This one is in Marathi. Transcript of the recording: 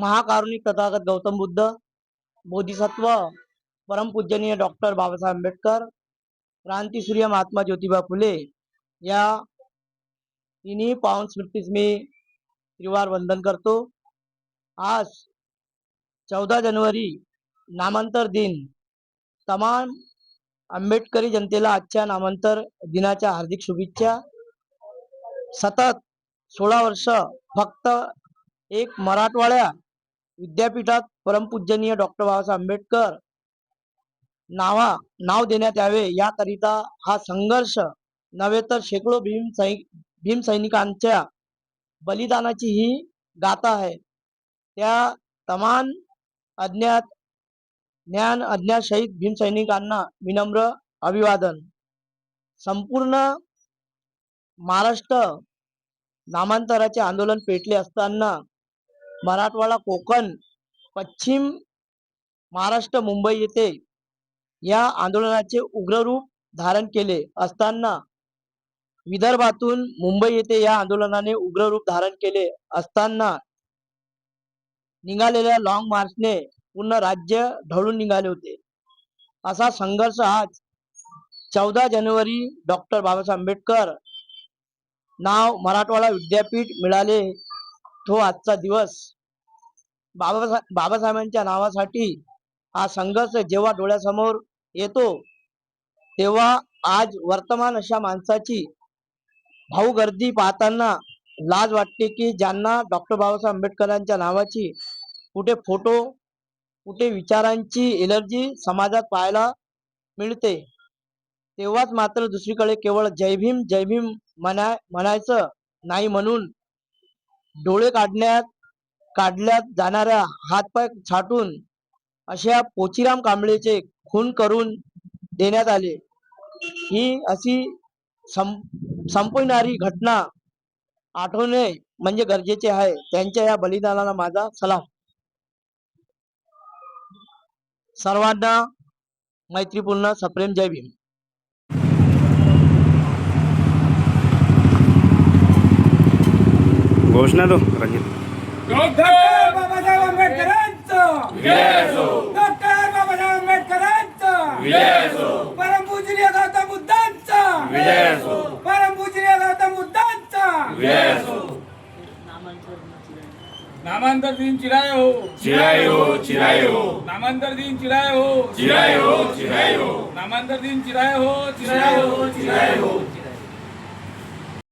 महाकारुणिक तथागत गौतम बुद्ध बोधिसत्व परमपूजनीय डॉक्टर बाबासाहेब आंबेडकर क्रांतीसूर्य महात्मा ज्योतिबा फुले या तिन्ही पावन स्मृतीस मी त्रिवार वंदन करतो. आज चौदा जानेवारी नामांतर दिन. तमाम आंबेडकरी जनतेला आजच्या नामांतर दिनाच्या हार्दिक शुभेच्छा. सतत सोळा वर्ष फक्त एक मराठवाड्या विद्यापीठात परमपूजनीय डॉक्टर बाबासाहेब आंबेडकर नावा नाव देण्यात यावे याकरिता हा संघर्ष नव्हे तर शेकडो भीम भीमसैनिकांच्या भीम सैनिकांच्या बलिदानाची ही गाथा आहे. त्या तमान अज्ञात ज्ञान अज्ञात शहीद भीम सैनिकांना विनम्र अभिवादन. संपूर्ण महाराष्ट्र नामांतराचे आंदोलन पेटले असताना मराठवाडा कोकण पश्चिम महाराष्ट्र मुंबई येथे या आंदोलनाचे उग्र रूप धारण केले असताना विदर्भातून मुंबई येथे या आंदोलनाने उग्र रूप धारण केले असताना निघालेल्या लॉंग मार्चने पूर्ण राज्य ढळून निघाले होते. असा संघर्ष आज चौदा जानेवारी डॉक्टर बाबासाहेब आंबेडकर नाव मराठवाडा विद्यापीठ मिळाले तो आजचा दिवस. बाबा बाबासाहेबांच्या नावासाठी हा संघर्ष जेव्हा डोळ्यासमोर येतो तेव्हा आज वर्तमान अशा माणसाची भाऊ गर्दी पाहताना लाज वाटते की ज्यांना डॉक्टर बाबासाहेब आंबेडकरांच्या नावाची कुठे फोटो कुठे विचारांची एलर्जी समाजात पाहायला मिळते. तेव्हाच मात्र दुसरीकडे केवळ जय भीम जय भीम म्हणा म्हणायचं नाही म्हणून डोळे काढण्यात काढल्यात जाणाऱ्या हातपाय छाटून अशा पोचीराम कांबळेचे खून करून देण्यात आले. ही अशी सं संपविणारी घटना आठवणे म्हणजे गरजेचे आहे. त्यांच्या या बलिदानाला माझा सलाम. सर्वांना मैत्रीपूर्ण सप्रेम जय भीम. घोषणा दो रणजित डॉक्टर बाबासाहेब आंबेडकरांचं! डॉक्टर बाबासाहेब आंबेडकरांचं! परमपूजनीय गौतम बुद्धांचा! परमपूजनीय गौतम बुद्धांचा! नामांतर दिन चिराय हो. चिराय हो चिराय हो. नामांतर दिन चिराय हो. चिराय हो चिराय हो. नामांतर दिन चिराय हो. चिराय हो चिराय हो.